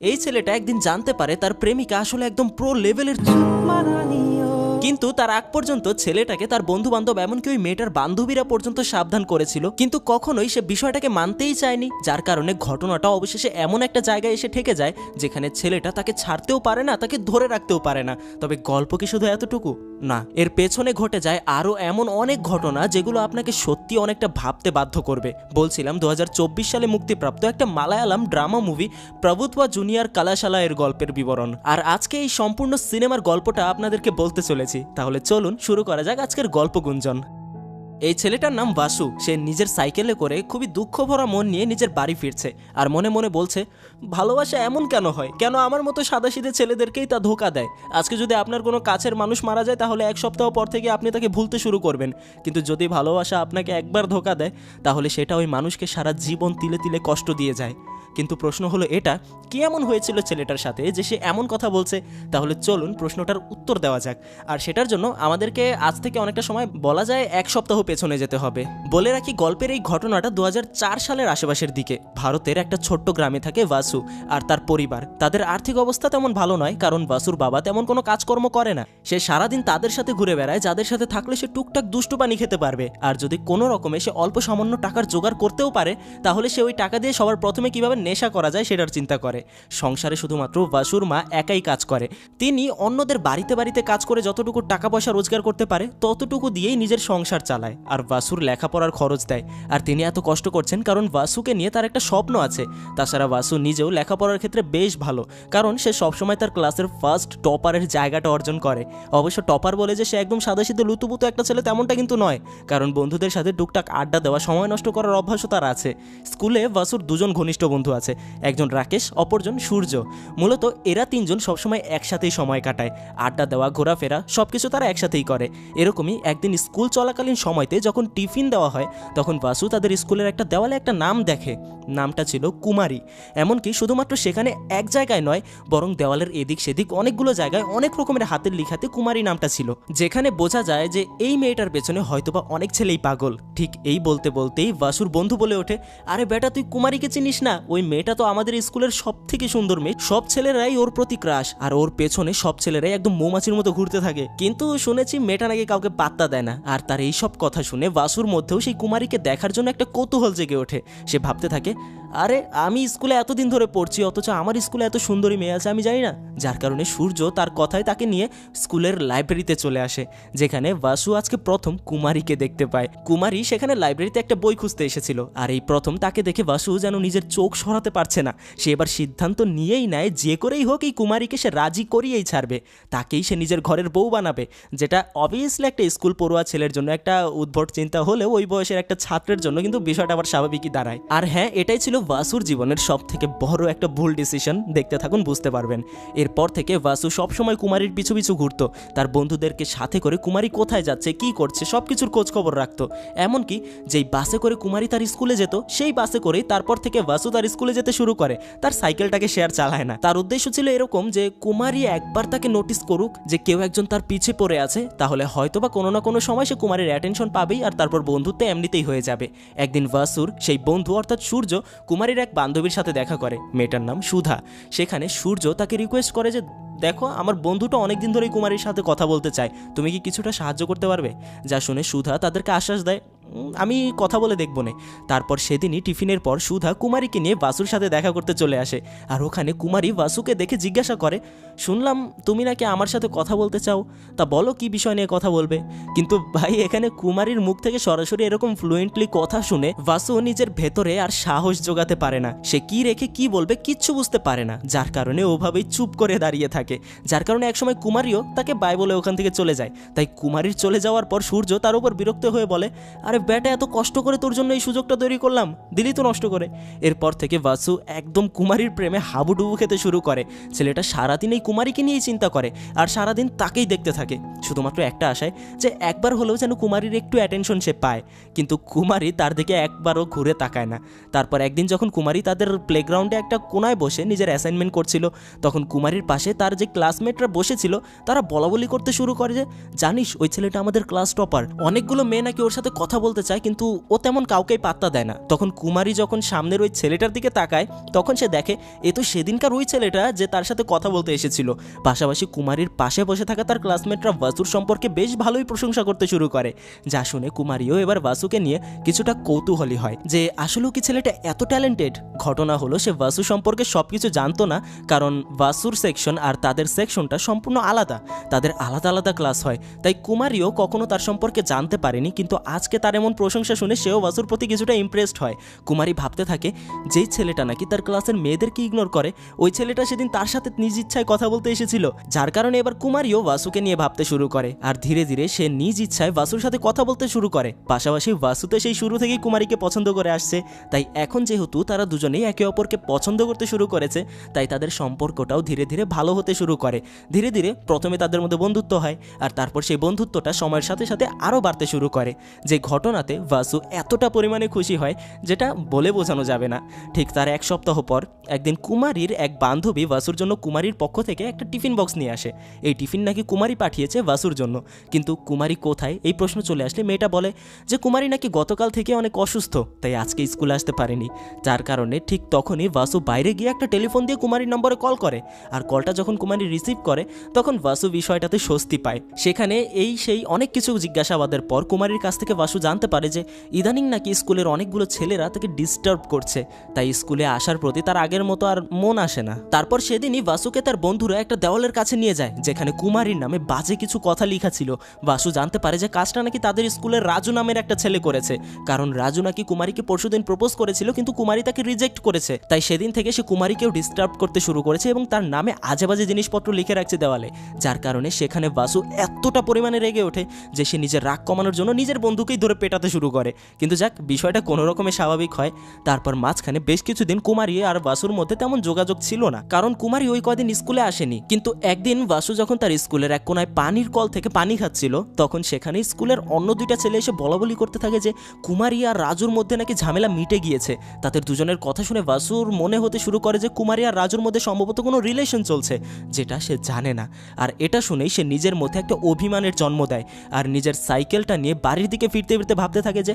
এই ছেলেটা একদিন জানতে পারে তার প্রেমিকা আসলে একদম প্রো লেভেলের কিন্তু তার আগ পর্যন্ত ছেলেটাকে তার বন্ধু বান্ধব এমনকি ওই মেয়েটার বান্ধবীরা পর্যন্ত সাবধান করেছিল। কিন্তু কখনোই সে বিষয়টাকে মানতেই চায়নি, যার কারণে ঘটনাটা অবশেষে এমন একটা জায়গায় এসে ঠেকে যায়, যেখানে ছেলেটা তাকে ছাড়তেও পারে না, তাকে ধরে রাখতেও পারে না। তবে গল্প কি শুধু এতটুকু? না। এর পেছনে ঘটে যায় আরও এমন অনেক ঘটনা যেগুলো আপনাকে সত্যি অনেকটা ভাবতে বাধ্য করবে। বলছিলাম দু হাজার চব্বিশ সালে মুক্তিপ্রাপ্ত একটা Malayalam drama movie Prabhuthwa junior Kalashala এর গল্পের বিবরণ। আর আজকে এই সম্পূর্ণ সিনেমার গল্পটা আপনাদেরকে বলতে চলেছি। তাহলে চলুন শুরু করা যাক আজকের গল্প গুঞ্জন এই ছেলেটার নাম বাসু। সে নিজের সাইকেলে করে খুবই দুঃখ ভরা মন নিয়ে নিজের বাড়ি ফিরছে আর মনে মনে বলছে, ভালোবাসা এমন কেন হয়? কেন আমার মতো সাদাসিধে ছেলেদেরকেই তা ধোকা দেয়? আজকে যদি আপনার কোনো কাছের মানুষ মারা যায়, তাহলে এক সপ্তাহ পর থেকে আপনি তাকে ভুলতে শুরু করবেন। কিন্তু যদি ভালোবাসা আপনাকে একবার ধোকা দেয়, তাহলে সেটা ওই মানুষকে সারা জীবন তিলে তিলে কষ্ট দিয়ে যায়। কিন্তু প্রশ্ন হলো এটা, কি এমন হয়েছিল ছেলেটার সাথে যে সে এমন কথা বলছে? তাহলে চলুন প্রশ্নটার উত্তর দেওয়া যাক। আর সেটার জন্য আমাদেরকে আজ থেকে অনেকটা সময় বলা যায় এক সপ্তাহ পেছনে যেতে হবে। বলে রাখি গল্পের এই ঘটনাটা দু হাজার চার সালের আশেপাশের দিকে। ভারতের একটা ছোট্ট গ্রামে থাকে বাসু আর তার পরিবার। তাদের আর্থিক অবস্থা তেমন ভালো নয়, কারণ বাসুর বাবা তেমন কোনো কাজকর্ম করে না। সে সারাদিন তাদের সাথে ঘুরে বেড়ায়, যাদের সাথে থাকলে সে টুকটাক দুষ্টু পানি খেতে পারবে। আর যদি কোনো রকমে সে অল্প সামান্য টাকার জোগাড় করতেও পারে, তাহলে সে ওই টাকা দিয়ে সবার প্রথমে কীভাবে নেশা করা যায় সেটার চিন্তা করে। সংসারে শুধুমাত্র বাসুর মা একাই কাজ করে। তিনি অন্যদের বাড়িতে বাড়িতে কাজ করে যতটুকু টাকা পয়সা রোজগার করতে পারে, ততটুকু দিয়েই নিজের সংসার চালায়। আর বাসুর লেখাপড়ার খরচ দেয়। আর তিনি এত কষ্ট করছেন কারণ বাসুকে নিয়ে তার একটা স্বপ্ন আছে। তাছাড়া বাসু নিজেও লেখাপড়ার ক্ষেত্রে বেশ ভালো, কারণ সে সবসময় তার ক্লাসের ফার্স্ট টপারের জায়গাটা অর্জন করে। অবশ্য টপার বলে যে সে একদম সাদাসিধে লুতুপুতু একটা ছেলে তেমনটা কিন্তু নয়, কারণ বন্ধুদের সাথে টুকটাক আড্ডা দেওয়া, সময় নষ্ট করার অভ্যাসও তার আছে। স্কুলে বাসুর দুজন ঘনিষ্ঠ বন্ধু আছে। একজন রাকেশ, অপরজন সূর্য। মূলত এরা তিনজন সবসময় একসাথেই সময় কাটায়। আড্ডা দেওয়া, ঘোরাফেরা সব কিছু তারা একসাথেই করে। এরকমই একদিন স্কুল চলাকালীন সময়তে যখন টিফিন দেওয়া হয়, তখন বাসু তাদের স্কুলের একটা দেওয়ালে একটা নাম দেখে। নামটা ছিল কুমারী। এমনকি শুধুমাত্র সেখানে এক জায়গায় নয়, বরং দেওয়ালের এদিক সেদিক অনেকগুলো জায়গায় অনেক রকমের হাতের লিখাতে কুমারী নামটা ছিল। যেখানে বোঝা যায় যে এই মেয়েটার পেছনে হয়তোবা অনেক ছেলেই পাগল। ঠিক এই বলতে বলতেই বাসুর বন্ধু বলে ওঠে, আরে বেটা, তুই কুমারীকে চিনিস না? ওই মেয়েটা তো আমাদের স্কুলের সব থেকে সুন্দর মেয়ে। সব ছেলেরাই ওর প্রতি ক্রাশ আর ওর পেছনে সব ছেলেরাই একদম মৌমাছির মতো ঘুরতে থাকে। কিন্তু শুনেছি মেয়েটা নাকি কাউকে পাত্তা দেয় না। আর তার এই সব কথা শুনে বাসুর মধ্যেও সেই কুমারীকে দেখার জন্য একটা কৌতূহল জেগে ওঠে। সে ভাবতে থাকে, আরে, আমি স্কুলে এতদিন ধরে পড়ছি, অথচ আমার স্কুলে এত সুন্দরী মেয়ে আছে, আমি জানি না। যার কারণে সূর্য তার কথায় তাকে নিয়ে স্কুলের লাইব্রেরিতে চলে আসে, যেখানে বাসু আজকে প্রথম কুমারীকে দেখতে পায়। কুমারী সেখানে লাইব্রেরিতে একটা বই খুঁজতে এসেছিল, আর এই প্রথম তাকে দেখে বাসু যেন নিজের চোখ সরাতে পারছে না। সে এবার সিদ্ধান্ত নিয়েই নেয়, যে করেই হোক এই কুমারীকে সে রাজি করিয়েই ছাড়বে। তাকেই সে নিজের ঘরের বউ বানাবে, যেটা অবভিয়াসলি একটা স্কুল পড়ুয়া ছেলের জন্য একটা উদ্ভট চিন্তা হলেও ওই বয়সের একটা ছাত্রের জন্য কিন্তু বিষয়টা আবার স্বাভাবিকই দাঁড়ায়। আর হ্যাঁ এটাই ছিল বাসুর জীবনের সব থেকে বড় একটা ভুল ডিসিশন দেখতে থাকুন, বুঝতে পারবেন। এরপর থেকে বাসু সবসময় কুমারীর পিছু পিছু ঘুরতো। তার বন্ধুদেরকে সাথে করে কুমারী কোথায় যাচ্ছে, কি করছে সব কিছুর খোঁজ খবর রাখতো। এমনকি যেই বাসে করে কুমারী তার স্কুলে যেত, সেই বাসে করেই তারপর থেকে বাসু তার স্কুলে যেতে শুরু করে, তার সাইকেলটাকে সে আর চালায় না। তার উদ্দেশ্য ছিল এরকম যে, কুমারী একবার তাকে নোটিস করুক যে কেউ একজন তার পিছে পড়ে আছে, তাহলে হয়তো বা কোনো না কোনো সময় সে কুমারীর অ্যাটেনশন পাবেই আর তারপর বন্ধুত্ব এমনিতেই হয়ে যাবে। একদিন বাসুর সেই বন্ধু অর্থাৎ সূর্য, কুমারীর এক বান্ধবীর সাথে দেখা করে, মেয়েটার নাম সুধা। সেখানে সূর্য তাকে রিকোয়েস্ট করে যে দেখো, আমার বন্ধুটা অনেকদিন ধরেই কুমারীর সাথে কথা বলতে চায়। তুমি কি কিছুটা সাহায্য করতে পারবে? যা শুনে সুধা তাদেরকে আশ্বাস দেয়। আমি কথা বলে দেখব না। তারপর সেদিনই টিফিনের পর সুধা কুমারীকে নিয়ে বাসুর সাথে দেখা করতে চলে আসে। আর ওখানে কুমারী বাসুকে দেখে জিজ্ঞাসা করে, শুনলাম তুমি নাকি আমার সাথে কথা বলতে চাও। তা বলো কি বিষয় নিয়ে কথা বলবে? কিন্তু ভাই, এখানে কুমারীর মুখ থেকে সরাসরি এরকম ফ্লুয়েন্টলি কথা শুনে বাসু নিজের ভেতরে আর সাহস জোগাতে পারে না। সে কি রেখে কি বলবে কিচ্ছু বুঝতে পারে না। যার কারণে ওভাবেই চুপ করে দাঁড়িয়ে থাকে। যার কারণে একসময় কুমারীও তাকে বাই বলে ওখান থেকে চলে যায়। তাই কুমারীর চলে যাওয়ার পর সূর্য তার উপর বিরক্ত হয়ে বলে, আরে ব্যাটা এত কষ্ট করে তোর জন্য এই সুযোগটা তৈরি করলাম, দিলি তো নষ্ট করে। এরপর থেকে বাসু একদম কুমারীর প্রেমে হাবুডুবু খেতে শুরু করে। ছেলেটা সারাদিন এই কুমারীকে নিয়েই চিন্তা করে, আর সারাদিন তাকেই দেখতে থাকে, শুধুমাত্র একটা আশায় যে একবার হলেও যেন কুমারীর একটু অ্যাটেনশন সে পায়। কিন্তু কুমারী তার দিকে একবারও ঘুরে তাকায় না। তারপর একদিন যখন কুমারী তাদের প্লেগ্রাউন্ডে একটা কোনায় বসে নিজের অ্যাসাইনমেন্ট করছিল, তখন কুমারীর পাশে তার যে ক্লাসমেটরা বসেছিল, তারা বলা বলি করতে শুরু করে যে, জানিস, ওই ছেলেটা আমাদের ক্লাস টপার অনেকগুলো মেয়ে নাকি ওর সাথে কথা বলতে চায়, কিন্তু ও তেমন কাউকেই পাত্তা দেয় না। তখন কুমারী যখন সামনের ওই ছেলেটার দিকে তাকায়, তখন সে দেখে, এ তো সেদিনকার ওই ছেলেটা যে তার সাথে কথা বলতে এসেছিল। পাশাপাশি কুমারীর পাশে বসে থাকা তার ক্লাসমেটরা বাসুর সম্পর্কে বেশ ভালোই প্রশংসা করতে শুরু করে, যা শুনে কুমারীও এবার বাসুকে নিয়ে কিছুটা কৌতূহলী হয় যে, আসলেও কি ছেলেটা এত ট্যালেন্টেড ঘটনা হলো, সে বাসু সম্পর্কে সব কিছু জানতো না, কারণ বাসুর সেকশন আর তাদের সেকশনটা সম্পূর্ণ আলাদা। তাদের আলাদা আলাদা ক্লাস হয়। তাই কুমারীও কখনো তার সম্পর্কে জানতে পারেনি, কিন্তু আজকে তার এমন প্রশংসা শুনে সেও বাসুর প্রতি কিছুটা ইমপ্রেসড হয়। কুমারী ভাবতে থাকে, যেই ছেলেটা নাকি তার ক্লাসের মেয়েদেরকে ইগনোর করে, ওই ছেলেটা সেদিন তার সাথে নিজ ইচ্ছায় কথা বলতে এসেছিল। যার কারণে এবার কুমারীও বাসুকে নিয়ে ভাবতে শুরু করে। আর ধীরে ধীরে সে নিজ ইচ্ছায় বাসুর সাথে কথা বলতে শুরু করে। পাশাপাশি বাসুতে সেই শুরু থেকেই কুমারীকে পছন্দ করে আসছে। তাই এখন যেহেতু তারা দুজনেই একে অপরকে পছন্দ করতে শুরু করেছে, তাই তাদের সম্পর্কটাও ধীরে ধীরে ভালো হতে শুরু করে। ধীরে ধীরে প্রথমে তাদের মধ্যে বন্ধুত্ব হয় আর তারপর সেই বন্ধুত্বটা সময়ের সাথে সাথে আরও বাড়তে শুরু করে। যে ঘটনাতে বাসু এতটা পরিমাণে খুশি হয় যেটা বলে বোঝানো যাবে না। ঠিক তার এক সপ্তাহ পর একদিন কুমারীর এক বান্ধবী বাসুর জন্য কুমারীর পক্ষ থেকে একটা টিফিন বক্স নিয়ে আসে। এই টিফিন নাকি কুমারী পাঠিয়েছে বাসুর জন্য। কিন্তু কুমারী কোথায়? এই প্রশ্ন চলে আসলে মেয়েটা বলে যে, কুমারী নাকি গতকাল থেকে অনেক অসুস্থ, তাই আজকে স্কুলে আসতে পারেনি। যার কারণে ঠিক তখনই বাসু বাইরে গিয়ে একটা টেলিফোন দিয়ে কুমারীর নম্বরে কল করে। আর কলটা যখন কুমারী রিসিভ করে, তখন বাসু বিষয়টাতে স্বস্তি পায়। সেখানে এই সেই অনেক কিছু জিজ্ঞাসাবাদের পর কুমারীর কাছ থেকে বাসু জানতে পারে যে, ইদানিং নাকি স্কুলের অনেকগুলো ছেলেরা তাকে ডিস্টার্ব করছে। তাই স্কুলে আসার প্রতি তার আগের মতো আর মন আসে না। তারপর সেদিনই বাসুকে তার বন্ধুরা একটা দেওয়ালের কাছে নিয়ে যায়, যেখানে কুমারীর নামে বাজে কিছু কথা লেখা ছিল। বাসু জানতে পারে যে, কাজটা নাকি তাদের স্কুলের রাজু নামের একটা ছেলে করেছে। কারণ রাজু নাকি কুমারীকে পরশুদিন প্রপোজ করেছিল, কিন্তু কুমারী তাকে রিজেক্ট করেছে। তাই সেদিন থেকে সে কুমারীকেও ডিস্টার্ব করতে শুরু করেছে এবং তার নামে আজে বাজে জিনিসপত্র লিখে রাখছে দেওয়ালে, যার কারণে সেখানে বাসু এতটা পরিমাণে রেগে ওঠে যে সে নিজের রাগ কমানোর জন্য নিজের বন্ধুকেই ধরে পেটাতে শুরু করে। কিন্তু যাক, বিষয়টা কোনো রকমে স্বাভাবিক হয়। তারপর মাঝখানে বেশ কিছুদিন কুমারী আর বাসুর মধ্যে তেমন যোগাযোগ ছিল না, কারণ কুমারী ওই কদিন স্কুলে আসেনি। কিন্তু একদিন বাসু যখন তার স্কুলের এক কোনায় পানির কল থেকে পানি খাচ্ছিল, তখন সেখানে স্কুলের অন্য দুইটা ছেলে এসে বলা বলি করতে থাকে যে, কুমারী আর রাজুর মধ্যে নাকি ঝামেলা মিটে গিয়েছে। তাদের দুজনের কথা শুনে বাসুর মনে হতে শুরু করে যে, কুমারী আর রাজুর মধ্যে সম্ভবত কোনো রিলেশন চলছে। যেটা সে জানে না। আর এটা শুনেই সে নিজের মধ্যে একটা অভিমানের জন্ম দেয়। আর নিজের সাইকেলটা নিয়ে বাড়ির দিকে ফিরতে ফিরতে ভাবতে থাকে যে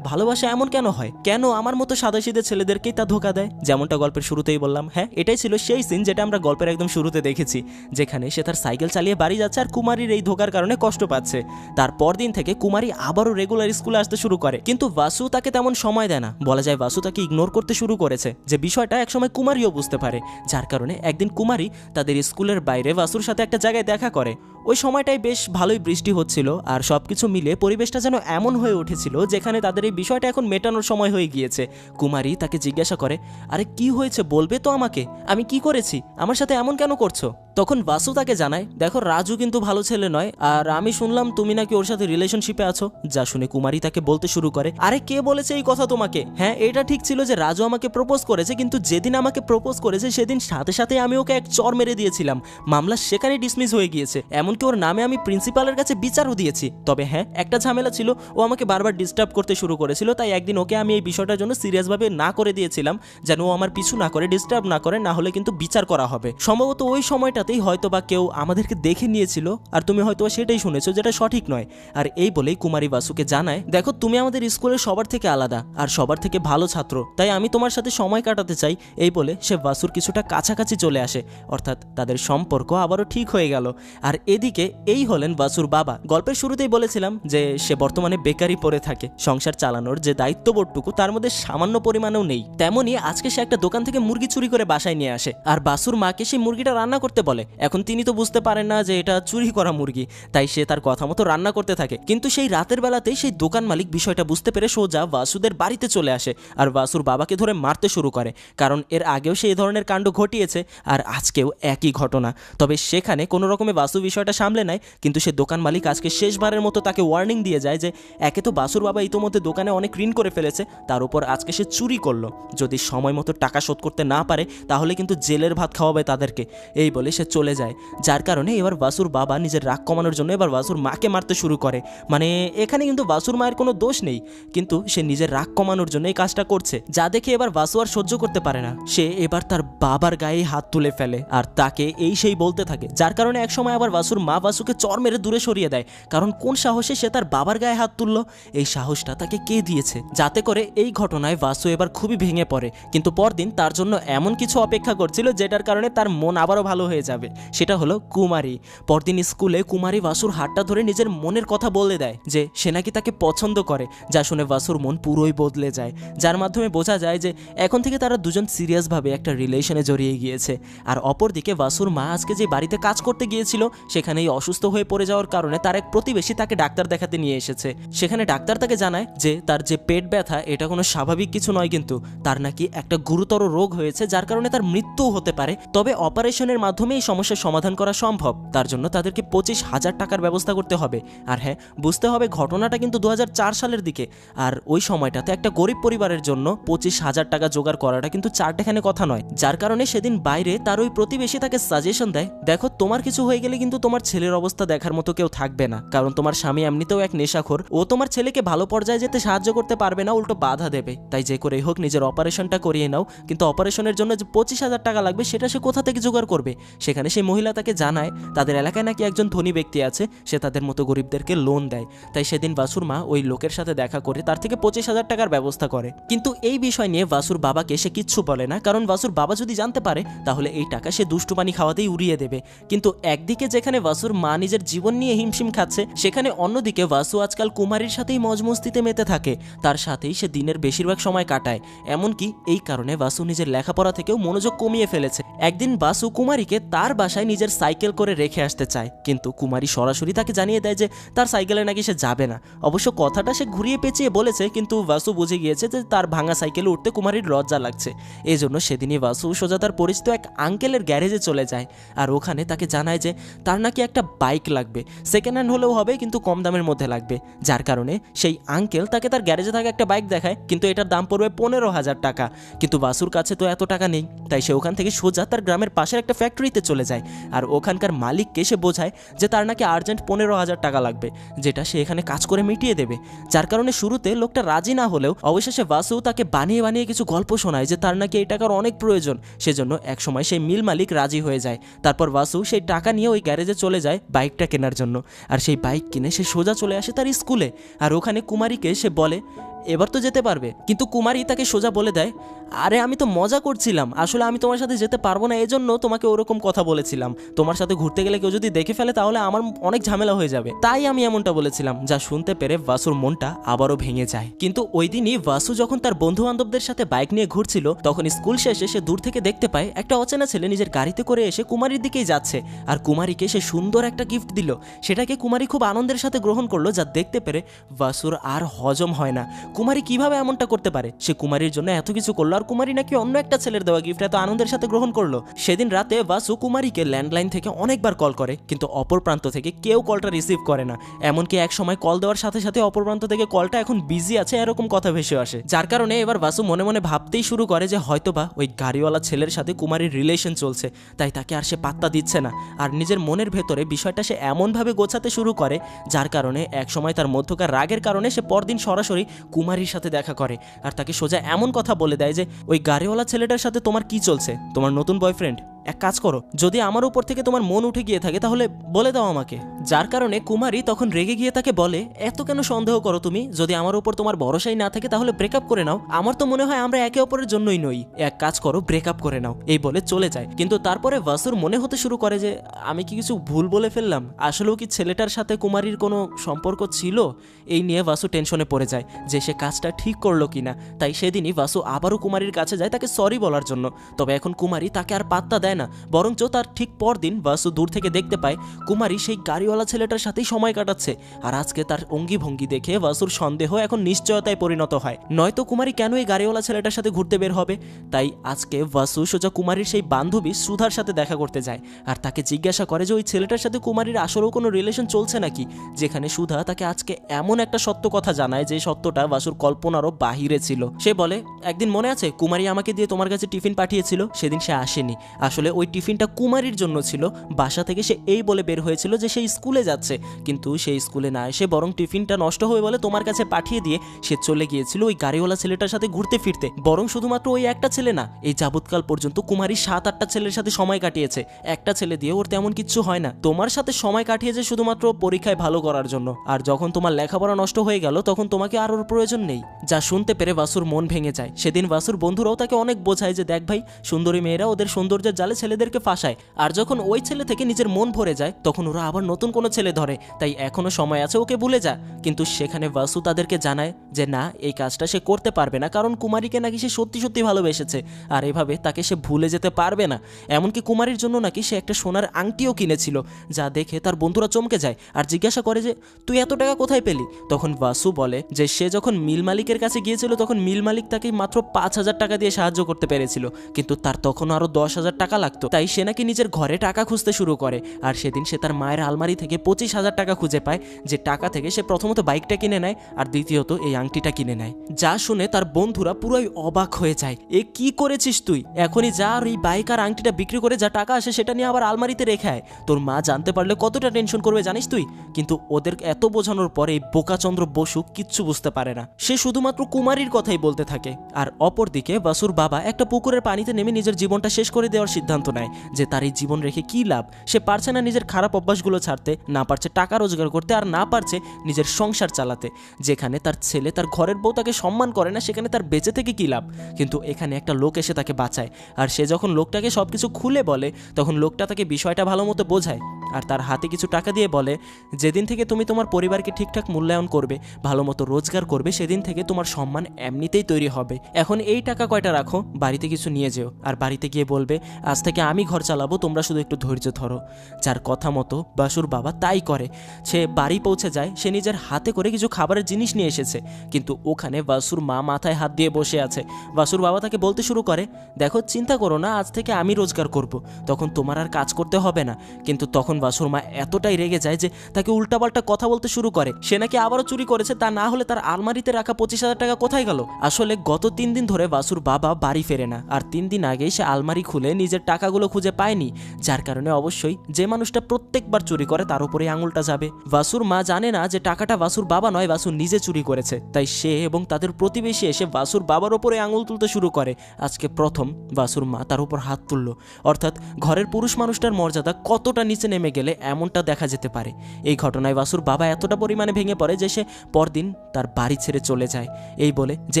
ভালোবাসা এমন কেন হয়? কেন আমার মতো সাদাসিদে ছেলেদেরকেই তা ধোকা দেয়? যেমনটা গল্পের শুরুতেই বললাম হ্যাঁ এটাই ছিল সেই সিন যেটা আমরা গল্পের একদম শুরুতে দেখেছি, যেখানে সে তার সাইকেল চালিয়ে বাড়ি যাচ্ছে আর কুমারীর এই ধোকার কারণে কষ্ট পাচ্ছে। তার পরদিন থেকে কুমারী আবারও রেগুলার স্কুলে আসতে শুরু করে। কিন্তু বাসু তাকে তেমন সময় দেয় না। বলা যায় বাসু তাকে ইগনোর করতে শুরু করেছে, যে বিষয়টা একসময় কুমারীও বুঝতে পারে। যার কারণে একদিন কুমারী তাদের স্কুলের বাইরে বাসুর সাথে একটা জায়গায় দেখা করে। ওই সময়টাই বেশ ভালোই বৃষ্টি হচ্ছিল, আর সবকিছু মিলে পরিবেশটা যেন এমন হয়ে উঠেছিল, যেখানে তাদের বিষয়টা এখন মেটানোর সময় হয়ে গিয়েছে। কুমারী তাকে জিজ্ঞাসা করে, আরে, কি হয়েছে? বলবে তো আমাকে। আমি কি করেছি? আমার সাথে এমন কেন করছ? তখন বাসু তাকে জানায়, দেখো, রাজু কিন্তু ভালো ছেলে নয়, আর আমি শুনলাম তুমি নাকি ওর সাথে রিলেশনশিপে আছো। যা শুনে কুমারী তাকে বলতে শুরু করে, আরে, কে বলেছে এই কথা তোমাকে? হ্যাঁ এটা ঠিক ছিল যে রাজু আমাকে প্রপোজ করেছে, কিন্তু যেদিন আমাকে প্রপোজ করেছে, সেদিন সাথে সাথে আমি ওকে এক চর মেরে দিয়েছিলাম। মামলা সেখানে ডিসমিস হয়ে গিয়েছে। এমনকি ওর নামে আমি প্রিন্সিপালের কাছে বিচারও দিয়েছি। তবে হ্যাঁ একটা ঝামেলা ছিল, ও আমাকে বারবার ডিস্টার্ব করতে শুরু করেছিল, তাই একদিন ওকে আমি এই বিষয়টার জন্য সিরিয়াসভাবে না করে দিয়েছিলাম, যেন ও আমার পিছু না করে ডিস্টার্ব না করে, না হলে কিন্তু বিচার করা হবে। সম্ভবত ওই সময়টাতেই হয়তো বা কেউ আমাদেরকে দেখে নিয়েছিল, আর তুমি হয়তো সেটাই শুনেছো যেটা সঠিক নয়। আর এই বলেই কুমারী বাসুকে জানায়, দেখো, তুমি আমাদের স্কুলের সবার থেকে আলাদা, আর সবার থেকে ভালো ছাত্র, তাই আমি তোমার সাথে সময় কাটাতে চাই। এই বলে সে বাসুর কিছুটা কাছাকাছি চলে আসে, অর্থাৎ তাদের সম্পর্ক আবারও ঠিক হয়ে গেল। আর এদিকে এই হলেন বাসুর বাবা। গল্পের শুরুতেই বলেছিলাম যে সে বর্তমানে বেকারি পড়ে থাকে, সংসার চালানোর যে দায়িত্ববোধটুকু তার মধ্যে সামান্য পরিমাণেও নেই। তেমনই আজকে সে একটা দোকান থেকে মুরগি চুরি করে বাসায় নিয়ে আসে, আর বাসুর মাকে সেই মুরগিটা রান্না করতে বলে, এখন তিনি তো বুঝতে পারেন না যে এটা চুরি করা মুরগি, তাই সে তার কথা মতো রান্না করতে থাকে। কিন্তু সেই রাতের বেলাতেই সেই দোকান মালিক বিষয়টা বুঝতে পেরে সোজা বাসুদের বাড়িতে চলে আসে আর বাসুর বাবাকে ধরে মারতে শুরু করে, কারণ এর আগেও সে এই ধরনের কাণ্ড ঘটিয়েছে আর আজকেও একই ঘটনা। তবে সেখানে কোনো রকমে বাসু বিষয়টা সামলে নেয়, কিন্তু সে দোকান মালিক আজকে শেষবারের মতো তাকে ওয়ার্নিং দিয়ে যায় যে, একে তো বাসুর বাবা ইতোমধ্যে দোকানে অনেক ঋণ করে ফেলেছে, তার উপর আজকে সে চুরি করল। যদি সময় মতো টাকা শোধ করতে না পারে, তাহলে কিন্তু জেলের ভাত খাওয়াবে তাদেরকে। এই বলে সে সে চলে যায়। যার কারণে এবার বাসুর বাবা নিজের রাগ কমানোর জন্য এবার বাসুর মাকে মারতে শুরু করে। মানে এখানে কিন্তু বাসুর মায়ের কোনো দোষ নেই। কিন্তু সে নিজের রাগ কমানোর জন্য এই কাজটা করছে। যা দেখে এবার বাসু আর সহ্য করতে পারে না। সে এবার তার বাবার গায়ে হাত তুলে ফেলে আর তাকে এই সেই বলতে থাকে। যার কারণে একসময় আবার বাসুর মা বাসুকে চর মেরে দূরে সরিয়ে দেয়। কারণ কোন সাহসে সে তার বাবার গায়ে হাত তুললো? এই সাহসটা তাকে কে দিয়েছে? যাতে করে এই ঘটনায় বাসু এবার খুবই ভেঙে পড়ে। কিন্তু পরদিন তার জন্য এমন কিছু অপেক্ষা করছিল, যেটার কারণে তার মন আবারও ভালো হয়ে যাবে। সেটা হলো কুমারী। পরদিন স্কুলে কুমারী বাসুর হাতটা ধরে নিজের মনের কথা বলে দেয় যে, সে নাকি তাকে পছন্দ করে, যা শুনে বাসুর মন পুরোই বদলে যায়। যার মাধ্যমে বোঝা যায় যে, এখন থেকে তারা দুজন সিরিয়াসভাবে একটা রিলেশনে জড়িয়ে গিয়েছে। আর অপরদিকে বাসুর মা আজকে যে বাড়িতে কাজ করতে গিয়েছিল, সেখানেই অসুস্থ হয়ে পড়ে যাওয়ার কারণে তার এক প্রতিবেশী তাকে ডাক্তার দেখাতে নিয়ে এসেছে। সেখানে ডাক্তার তাকে জানায় যে, তার যে পেট ব্যথা, এটা কোনো স্বাভাবিক কিছু নয় কিন্তু, তার নাকি একটা গুরুতর রোগ হয়েছে, যার কারণে তার মৃত্যুও হতে পারে। তবে অপারেশনের মাধ্যমে এই সমস্যার সমাধান করা সম্ভব, তার জন্য তাদেরকে পঁচিশ হাজার টাকার ব্যবস্থা করতে হবে। আর হ্যাঁ বুঝতে হবে ঘটনাটা কিন্তু দু হাজার চার সালের দিকে। আর ওই সময়টাতে একটা গরিব পরিবারের জন্য পঁচিশ হাজার টাকা জোগাড় করাটা কিন্তু চারটেখানে কথা নয়। যার কারণে সেদিন বাইরে তার ওই প্রতিবেশী তাকে সাজেশন দেয়, দেখো, তোমার কিছু হয়ে গেলে কিন্তু তোমার ছেলের অবস্থা দেখার মতো কেউ থাকবে না। কারণ তোমার স্বামী এমনিতেও এক নেশাখোর। ও তোমার ছেলেকে ভালো পর্যায়ে যেতে সাহায্য করতে পারবে না, উল্টো বাধা দেবে। তাই যে করেই হোক, নিজের অপারেশনটা করিয়ে নাও। কিন্তু অপারেশনের জন্য যে পঁচিশ হাজার টাকা লাগবে, সেটা সে কোথা থেকে জোগাড় করবে? সেখানে সেই মহিলা তাকে জানায়, তাদের এলাকায় নাকি একজন ধনী ব্যক্তি আছে, সে তাদের মতো গরিবদেরকে লোন দেয়। তাই সেদিন বাসুর মা ওই লোকের সাথে দেখা করে তার থেকে পঁচিশ হাজার টাকার ব্যবস্থা করে। কিন্তু এই বিষয় নিয়ে বাসুর বাবাকে সে কিচ্ছু বলে না, কারণ বাসুর বাবা যদি জানতে পারে, তাহলে এই টাকা সে দুষ্টু পানি খাওয়াতেই উড়িয়ে দেবে। কিন্তু একদিকে যেখানে বাসুর মা নিজের জীবন নিয়ে হিমশিম খাচ্ছে, সেখানে অন্যদিকে বাসু আজকাল কুমারীর সাথেই মজমস্তিতে মেতে থাকে। তার সাথেই সে দিনের বেশিরভাগ সময় কাটায়। এমনকি এই কারণে বাসু নিজের লেখাপড়া থেকেও মনোযোগ কমিয়ে ফেলেছে। একদিন বাসু কুমারীকে তার বাসায় নিজের সাইকেল করে রেখে আসতে চায়। কিন্তু কুমারী সরাসরি তাকে জানিয়ে দেয় যে তার সাইকেলে নাকি সে যাবে না। অবশ্য কথাটা সে ঘুরিয়ে পেঁচিয়ে বলেছে, কিন্তু বাসু বুঝে গিয়েছে যে তার ভাঙা সাইকেলে উঠতে কুমারীর লজ্জা লাগছে। এই জন্য সেদিনই বাসু সোজা তার পরিচিত এক আঙ্কেলের গ্যারেজে চলে যায় আর ওখানে তাকে জানায় যে তার নাকি একটা বাইক লাগবে। সেকেন্ড হ্যান্ড হলেও হবে, কিন্তু কম দামের মধ্যে লাগবে। যার কারণে সেই আঙ্কেল তাকে তার গ্যারেজে থাকা একটা বাইক দেখায়, কিন্তু এটার দাম পড়বে পনেরো হাজার টাকা। কিন্তু বাসুর কাছে তো এত টাকা নেই, তাই সে ওখান থেকে সোজা তার গ্রামের পাশের একটা ফ্যাক্টরিতে চলে যায়। আর ওখানকার মালিককে সে বোঝায় যে তার নাকি আর্জেন্ট পনেরো হাজার টাকা লাগবে, যেটা সে এখানে কাজ করে মিটিয়ে দেবে। যার কারণে শুরুতে লোকটা রাজি না হলেও অবশেষে বাসু তাকে বানিয়ে বানিয়ে কিছু গল্প শোনায় যে তার নাকি এই টাকার অনেক প্রয়োজন, সেজন্য একসময় সেই মিল মালিক রাজি হয়ে যায়। তারপর বাসু সেই টাকা নিয়ে ওই গ্যারেজে চলে যায় বাইকটা কেনার জন্য। আর সেই বাইক কিনে সে সোজা চলে আসে তার স্কুলে। আর ওখানে কুমারীকে সে বলে এবার তো যেতে পারবে। কিন্তু কুমারী তাকে সোজা বলে দেয়, আরে, আমি তো মজা করছিলাম। আসলে আমি তোমার সাথে যেতে পারব না, এজন্য তোমাকে ওরকম কথা বলেছিলাম। তোমার সাথে ঘুরতে গেলে কেউ যদি দেখে ফেলে, তাহলে আমার অনেক ঝামেলা হয়ে যাবে। তাই আমি এমনটা বলেছিলাম, যা শুনতে পেরে বাসুর মনটা আবারও ভেঙে যায়। কিন্তু ওই দিনই বাসু যখন তার বন্ধু বান্ধবদের সাথে বাইক নিয়ে ঘুরছিল, তখন স্কুল শেষে সে দূর থেকে দেখতে পায়, একটা অচেনা ছেলে নিজের গাড়িতে করে এসে কুমারীর দিকেই যাচ্ছে। আর কুমারীকে সে সুন্দর একটা গিফট দিল। সেটাকে কুমারী খুব আনন্দের সাথে গ্রহণ করল, যা দেখতে পেরে বাসুর আর হজম হয় না। কুমারী কীভাবে এমনটা করতে পারে? সে কুমারীর জন্য এত কিছু করল আর কুমারী নাকি অন্য একটা ছেলের দেওয়া গিফট এত আনন্দের সাথে গ্রহণ করল। সেদিন রাতে বাসু কুমারীকে ল্যান্ডলাইন থেকে অনেকবার কল করে, কিন্তু অপর প্রান্ত থেকে কেউ কলটা রিসিভ করে না। এমনকি এক সময় কল দেওয়ার সাথে সাথে অপর প্রান্ত থেকে কলটা এখন বিজি আছে, এরকম কথা ভেসে আসে। যার কারণে এবার বাসু মনে মনে ভাবতেই শুরু করে যে হয়তোবা ওই গাড়িওয়ালা ছেলের সাথে কুমারীর রিলেশন চলছে, তাই তাকে আর সে পাত্তা দিচ্ছে না। আর নিজের মনের ভেতরে বিষয়টা সে এমনভাবে গোছাতে শুরু করে, যার কারণে একসময় তার মধ্যকার রাগের কারণে সে পরদিন সরাসরি কুমারীর সাথে দেখা করে আর তাকে সোজা এমন কথা বলে দেয় যে, ওই গাড়িওয়ালা ছেলেটার সাথে তোমার কি চলছে? তোমার নতুন বয়ফ্রেন্ড এক কাজ করো, যদি আমার উপর থেকে তোমার মন উঠে গিয়ে থাকে, তাহলে বলে দাও আমাকে। যার কারণে কুমারী তখন রেগে গিয়ে তাকে বলে, এত কেন সন্দেহ করো তুমি? যদি আমার উপর তোমার ভরসাই না থাকে, তাহলে ব্রেকআপ করে নাও। আমার তো মনে হয় আমরা একে অপরের জন্যই নই। এক কাজ করো ব্রেকআপ করে নাও। এই বলে চলে যায়। কিন্তু তারপরে ভাসুর মনে হতে শুরু করে যে, আমি কি কিছু ভুল বলে ফেললাম? আসলেও কি ছেলেটার সাথে কুমারীর কোনো সম্পর্ক ছিল? এই নিয়ে বাসু টেনশনে পড়ে যায় যে, সে কাজটা ঠিক করল কিনা। তাই সেদিনই বাসু আবারও কুমারীর কাছে যায় তাকে সরি বলার জন্য। তবে এখন কুমারী তাকে আর পাত্তা দেয় না। বরঞ্চ তার ঠিক পরদিন বাসু দূর থেকে দেখতে পায় কুমারী সেই গাড়িওয়ালা ছেলেটার সাথেই সময় কাটাচ্ছে। আর আজকে তার অঙ্গি ভঙ্গি দেখে বাসুর সন্দেহ এখন নিশ্চয়তায় পরিণত হয়। নয়তো কুমারী কেন এই গাড়িওয়ালা ছেলেটার সাথে ঘুরতে বের হবে? তাই আজকে বাসু সোজা কুমারীর সেই বান্ধবী সুধার সাথে দেখা করতে যায়। আর তাকে জিজ্ঞাসা করে যে ওই ছেলেটার সাথে কুমারীর আসলেও কোনো রিলেশন চলছে নাকি? যেখানে সুধা তাকে আজকে এমন একটা সত্য কথা জানায় যে সত্যটা বাসুর কল্পনারও বাহিরে ছিল। সে বলে, একদিন মনে আছে কুমারী আমাকে দিয়ে তোমার কাছে টিফিন পাঠিয়েছিল? সেদিন সে আসেনি। আসলে আসলে ওই টিফিনটা কুমারীর জন্য ছিল। বাসা থেকে সে এই বলে বের হয়েছিল যে সে স্কুলে যাচ্ছে। কিন্তু সেই স্কুলে না এসে বরং টিফিনটা নষ্ট হবে বলে তোমার কাছে পাঠিয়ে দিয়ে সে চলে গিয়েছিল ওই গাড়িওয়ালা ছেলেটার সাথে ঘুরতে ফিরতে। বরং শুধুমাত্র ওই একটা ছেলে না, এই যাবৎকাল পর্যন্ত কুমারী সাত আটটা ছেলের সাথে সময় কাটিয়েছে। একটা ছেলে দিয়ে ওর তেমন কিচ্ছু হয় না। তোমার সাথে সময় কাটিয়েছে শুধুমাত্র পরীক্ষায় ভালো করার জন্য। আর যখন তোমার লেখাপড়া নষ্ট হয়ে গেল, তখন তোমাকে আর ওর প্রয়োজন নেই। যা শুনতে পেরে বাসুর মন ভেঙে যায়। সেদিন বাসুর বন্ধুরাও তাকে অনেক বোঝায় যে, দেখ ভাই, সুন্দরী মেয়েরা ওদের সৌন্দর্যের জালে ছেলেদেরকে ফাঁসায়। আর যখন ওই ছেলে থেকে নিজের মন ভরে যায়, তখন ওরা আবার নতুন কোনো ছেলে ধরে। তাই এখনও সময় আছে ওকে ভুলে যা। কিন্তু সেখানে বাসু তাদেরকে জানায় যে, না, এই কাজটা সে করতে পারবে না। কারণ কুমারীকে নাকি সে সত্যি সত্যি ভালোবেসেছে। আর এভাবে তাকে সে ভুলে যেতে পারবে না। এমনকি কুমারীর জন্য নাকি সে একটা সোনার আংটিও কিনেছিল, যা দেখে তার বন্ধুরা চমকে যায়। আর জিজ্ঞাসা করে যে, তুই এত টাকা কোথায় পেলি? তখন বাসু বলে যে, সে যখন মিল মালিকের কাছে গিয়েছিল, তখন মিল মালিক তাকে মাত্র পাঁচ হাজার টাকা দিয়ে সাহায্য করতে পেরেছিল। কিন্তু তার তখন আরও দশ হাজার টাকা লাগতো। তাই সে নাকি নিজের ঘরে টাকা খুঁজতে শুরু করে। আর সেদিন সে তার মায়ের আলমারি থেকে পঁচিশ হাজার টাকা খুঁজে পায়, যে টাকা থেকে সে প্রথমত বাইকটা কিনে নেয় আর দ্বিতীয়ত এই আংটিটা কিনে নেয়। যা শুনে তার বন্ধুরা পুরোই অবাক হয়ে যায়। এ কি করেছিস তুই? এখনই যা আর এই বাইক আর আংটিটা বিক্রি করে যা টাকা আসে সেটা নিয়ে আবার আলমারিতে রেখে তোর মা জানতে পারলে কতটা টেনশন করবে জানিস তুই? কিন্তু ওদের এত বোঝানোর পরে এই বোকাচন্দ্র বসু কিচ্ছু বুঝতে পারে না। সে শুধুমাত্র কুমারীর কথাই বলতে থাকে। আর অপরদিকে বাসুর বাবা একটা পুকুরের পানিতে নেমে নিজের জীবনটা শেষ করে দেওয়ার সিদ্ধান্ত নেয় যে তার এই জীবন রেখে কি লাভ? সে পারছে না নিজের খারাপ অভ্যাসগুলো ছাড়তে, না পারছে টাকা রোজগার করতে আর না পারছে নিজের সংসার চালাতে। যেখানে তার ছেলে তার ঘরের বউ তাকে সম্মান করে না, সেখানে তার বেঁচে থেকে কি লাভ? কিন্তু এখানে একটা লোক এসে তাকে বাঁচায়। আর সে যখন লোকটাকে সব কিছু খুলে বলে, তখন লোকটা তাকে বিষয়টা ভালো মতো বোঝায়। আর তার হাতে কিছু টাকা দিয়ে বলে, যেদিন থেকে তুমি তোমার পরিবারকে ঠিকঠাক মূল্যায়ন করবে, ভালো মতো রোজগার করবে, সেদিন থেকে তোমার সম্মান এমনিতেই তৈরি হবে। এখন এই টাকা কয়টা রাখো? বাড়িতে কিছু নিয়ে যেও। আর বাড়িতে গিয়ে বলবে, আজ থেকে আমি ঘর চালাবো, তোমরা শুধু একটু ধৈর্য ধরো। যার কথা মতো বাসুর বাবা তাই করে। সে বাড়ি পৌঁছে যায়, সে নিজের হাতে করে কিছু খাবারের জিনিস নিয়ে এসেছে। কিন্তু ওখানে বাসুর মা মাথায় হাত দিয়ে বসে আছে। বাসুর বাবা তাকে বলতে শুরু করে, দেখো, চিন্তা করো না, আজ থেকে আমি রোজগার করব। তখন তোমার আর কাজ করতে হবে না। কিন্তু তখন বাসুর মা এতটাই রেগে যায় যে তাকে উল্টাপাল্টা কথা বলতে শুরু করে। সে নাকি আবারও চুরি করেছে, তা না হলে তার আলমারিতে রাখা পঁচিশ হাজার টাকা কোথায় গেল? আসলে গত তিন দিন ধরে বাসুর বাবা বাড়ি ফেরে না। আর তিন দিন আগেই সে আলমারি খুলে নিজের টাকাগুলো খুঁজে পায়নি, যার কারণে অবশ্যই যে মানুষটা প্রত্যেকবার চুরি করে তার উপরে আঙুলটা যাবে। বাসুর মা জানে না যে টাকাটা বাসুর বাবা নয় বাসুর নিজে চুরি করেছে। তাই সে এবং তাদের প্রতিবেশী এসে বাসুর বাবার ওপরে আঙুল তুলতে শুরু করে। আজকে প্রথম বাসুর মা তার উপর হাত তুলল। অর্থাৎ ঘরের পুরুষ মানুষটার মর্যাদা কতটা নিচে নেমে গেলে এমনটা দেখা যেতে পারে। এই ঘটনায় বাসুর বাবা এতটা পরিমাণে ভেঙে পড়ে যে সে পরদিন তার বাড়ি ছেড়ে চলে যায়। এই বলে যে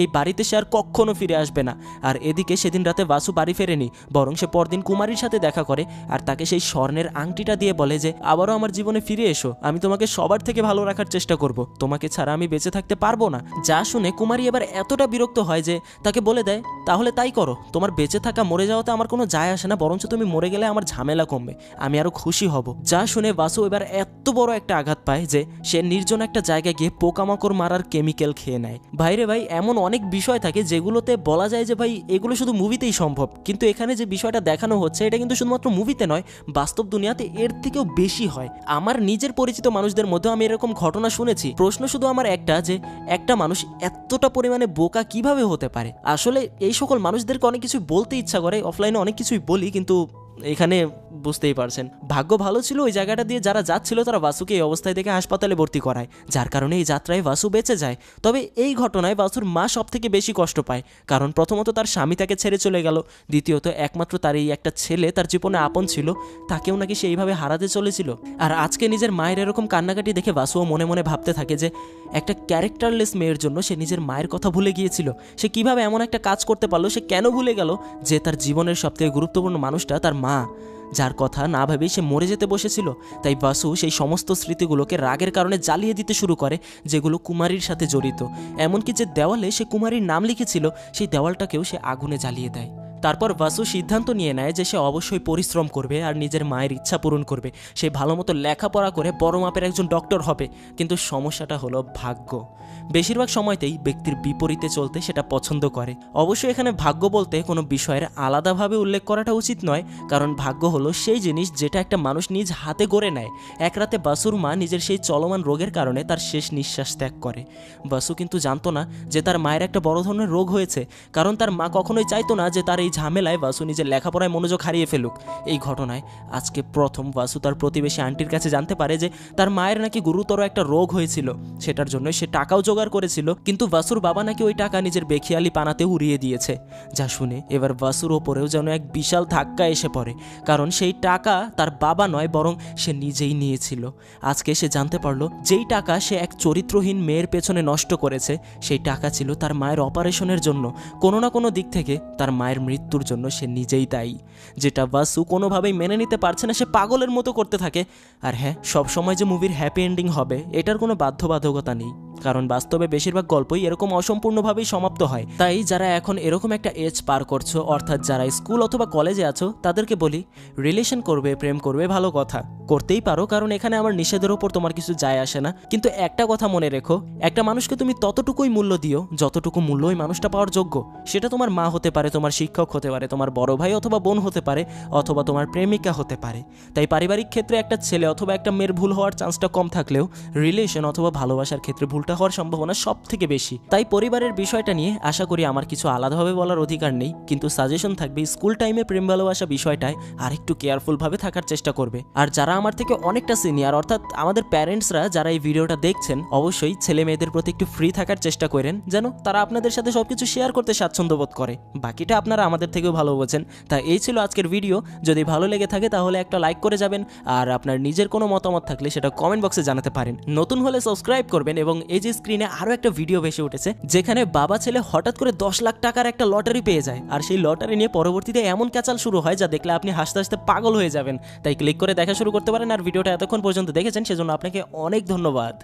এই বাড়িতে সে আর কখনো ফিরে আসবে না। আর এদিকে সেদিন রাতে বাসু বাড়ি ফেরেনি, বরং সে পরদিন কুমারীর সাথে দেখা করে আর তাকে সেই স্বর্ণের আংটিটা দিয়ে বলে যে, আবারও আমার জীবনে ফিরে এসো। আমি তোমাকে সবার থেকে ভালো রাখার চেষ্টা করব। তোমাকে ছাড়া আমি বেঁচে থাকতে পারব না। যা শুনে কুমারী এবার এতটা বিরক্ত হয় যে, তাকে বলে দেয়, তাহলে তাই করো। তোমার বেঁচে থাকা মরে যাওয়াতে আমার কোনো যায় আসে না, বরঞ্চ তুমি মরে গেলে আমার ঝামেলা কমবে। আমি আরও খুশি হব। যা শুনে বাসু এবার এত বড় একটা আঘাত পায় যে, সে নির্জন একটা জায়গায় গিয়ে পোকামাকড় মারার কেমিক্যাল খেয়ে নেয়। ভাইরে ভাই, এমন অনেক বিষয় থাকে যেগুলোতে বলা যায় যে, ভাই, এগুলো শুধু মুভিতেই সম্ভব। কিন্তু এখানে যে বিষয়টা দেখানো হচ্ছে, এটা কিন্তু শুধুমাত্র মুভিতে নয়, বাস্তব দুনিয়াতে এর থেকেও বেশি হয়। আমার নিজের পরিচিত মানুষদের মধ্যে আমি এরকম ঘটনা শুনেছি। প্রশ্ন শুধু আমার একটা যে, একটা মানুষ এতটা পরিমাণে বোকা কীভাবে হতে পারে? আসলে এই সকল মানুষদেরকে অনেক কিছু বলতে ইচ্ছা করে অফলাইনে অনেক কিছুই বলি, কিন্তু এখানে বুঝতেই পারছেন। ভাগ্য ভালো ছিল ওই জায়গাটা দিয়ে যারা যাচ্ছিল তারা বাসুকে এই অবস্থায় দেখে হাসপাতালে ভর্তি করায়। যার কারণে এই যাত্রায় বাসু বেঁচে যায়। তবে এই ঘটনায় বাসুর মা সব থেকে বেশি কষ্ট পায়। কারণ প্রথমত তার স্বামী তাকে ছেড়ে চলে গেল। দ্বিতীয়ত একমাত্র তার এই একটা ছেলে তার জীবনে আপন ছিল। তাকেও নাকি সে এইভাবে হারাতে চলেছিল। আর আজকে নিজের মায়ের এরকম কান্নাকাটি দেখে বাসুও মনে মনে ভাবতে থাকে যে, একটা ক্যারেক্টারলেস মেয়ের জন্য সে নিজের মায়ের কথা ভুলে গিয়েছিল। সে কীভাবে এমন একটা কাজ করতে পারল, সে কেন ভুলে গেল? যে তার জীবনের সবথেকে গুরুত্বপূর্ণ মানুষটা তার মা। যার কথা না ভেবেই সে মরে যেতে বসেছিল, তাই বাসু সেই সমস্ত স্মৃতিগুলোকে রাগের কারণে জ্বালিয়ে দিতে শুরু করে, যেগুলো কুমারীর সাথে জড়িত। এমনকি যে দেওয়ালে সে কুমারীর নাম লিখেছিল, সেই দেওয়ালটাকেও সে আগুনে জ্বালিয়ে দেয়। তারপর বাসু সিদ্ধান্ত নিয়ে নেয় যে সে অবশ্যই পরিশ্রম করবে আর নিজের মায়ের ইচ্ছা পূরণ করবে। সে ভালো মতো লেখাপড়া করে বড় মাপের একজন ডক্টর হবে। কিন্তু সমস্যাটা হলো ভাগ্য। বেশিরভাগ সময়তেই ব্যক্তির বিপরীতে চলতে সেটা পছন্দ করে। অবশ্যই এখানে ভাগ্য বলতে কোনো বিষয়ের আলাদাভাবে উল্লেখ করাটা উচিত নয়, কারণ ভাগ্য হলো সেই জিনিস যেটা একটা মানুষ নিজ হাতে গড়ে নেয়। এক রাতে বাসুর মা নিজের সেই চলমান রোগের কারণে তার শেষ নিঃশ্বাস ত্যাগ করে। বাসু কিন্তু জানতো না যে তার মায়ের একটা বড় ধরনের রোগ হয়েছে, কারণ তার মা কখনোই চাইতো না যে তার এই ঝামেলায় বাসু নিজের লেখাপড়ায় মনোযোগ হারিয়ে ফেলুক। এই ঘটনায় আজকে প্রথম বাসু তার প্রতিবেশী আন্টির কাছে জানতে পারে যে তার মায়ের নাকি গুরুতর একটা রোগ হয়েছিল। সেটার জন্য সে টাকাও জোগাড় করেছিল, কিন্তু বাসুর বাবা নাকি ওই টাকা নিজের বেখিয়ালি পানাতে উড়িয়ে দিয়েছে। যা শুনে এবার বাসুর ওপরেও যেন এক বিশাল ধাক্কা এসে পড়ে, কারণ সেই টাকা তার বাবা নয়, বরং সে নিজেই নিয়েছিল। আজকে সে জানতে পারল, যেই টাকা সে এক চরিত্রহীন মেয়ের পেছনে নষ্ট করেছে, সেই টাকা ছিল তার মায়ের অপারেশনের জন্য। কোনো না কোনো দিক থেকে তার মায়ের মৃত্যুর জন্য সে নিজেই দায়ী। যেটা বাসু কোনোভাবেই মেনে নিতে পারছে না, সে পাগলের মতো করতে থাকে। আর হ্যাঁ সবসময় যে মুভির হ্যাপি এন্ডিং হবে, এটার কোনো বাধ্যবাধকতা নেই। কারণ বাস্তবে বেশিরভাগ গল্পই এরকম অসম্পূর্ণভাবেই সমাপ্ত হয়। তাই যারা এখন এরকম একটা এজ পার করছ, অর্থাৎ যারা স্কুল অথবা কলেজে আছো, তাদেরকে বলি রিলেশন করবে, প্রেম করবে ভালো কথা। করতেই পারো, কারণ এখানে আমার নিষেধের ওপর তোমার কিছু যায় আসে না। কিন্তু একটা কথা মনে রেখো, একটা মানুষকে তুমি ততটুকুই মূল্য দিও, যতটুকু মূল্য ওই মানুষটা পাওয়ার যোগ্য। সেটা তোমার মা হতে পারে, তোমার শিক্ষক হতে পারে, তোমার বড় ভাই অথবা বোন হতে পারে, অথবা তোমার প্রেমিকা হতে পারে। তাই পারিবারিক ক্ষেত্রে একটা ছেলে অথবা একটা মেয়ের ভুল হওয়ার চান্সটা কম থাকলেও রিলেশন অথবা ভালোবাসার ক্ষেত্রে ভুলটা হওয়ার সম্ভাবনা সব থেকে বেশি। তাই পরিবারের বিষয়টা নিয়ে আশা করি আমার কিছু আলাদাভাবে বলার অধিকার নেই, কিন্তু সাজেশন থাকবে স্কুল টাইমে প্রেম ভালোবাসা বিষয়টায় আরেকটু কেয়ারফুলভাবে থাকার চেষ্টা করবে। আর যারা আমার থেকে অনেকটা সিনিয়র অর্থাৎ আমাদের প্যারেন্টসরা যারা এই ভিডিওটা দেখছেন, অবশ্যই ছেলে মেয়েদের প্রতি একটু ফ্রি থাকার চেষ্টা করেন, যেন তারা আপনাদের সাথে সবকিছু শেয়ার করতে স্বাচ্ছন্দ্য বোধ করে। বাকিটা আপনারা আমাদের থেকেও ভালো বোঝেন। তা এই ছিল আজকের ভিডিও যদি ভালো লেগে থাকে, তাহলে একটা লাইক করে যাবেন, আর আপনার নিজের কোনো মতামত থাকলে সেটা কমেন্ট বক্সে জানাতে পারেন। নতুন হলে সাবস্ক্রাইব করবেন এবং যে স্ক্রিনে আরও একটা ভিডিও ভেসে উঠেছে, যেখানে বাবা ছেলে হঠাৎ করে দশ লাখ টাকার একটা লটারি পেয়ে যায়। আর সেই লটারি নিয়ে পরবর্তীতে এমন ক্যাচাল শুরু হয় যা দেখলে আপনি হাসতে হাসতে পাগল হয়ে যাবেন। তাই ক্লিক করে দেখা শুরু করতে পারেন। আর ভিডিওটা এতক্ষণ পর্যন্ত দেখেছেন, সেজন্য আপনাকে অনেক ধন্যবাদ।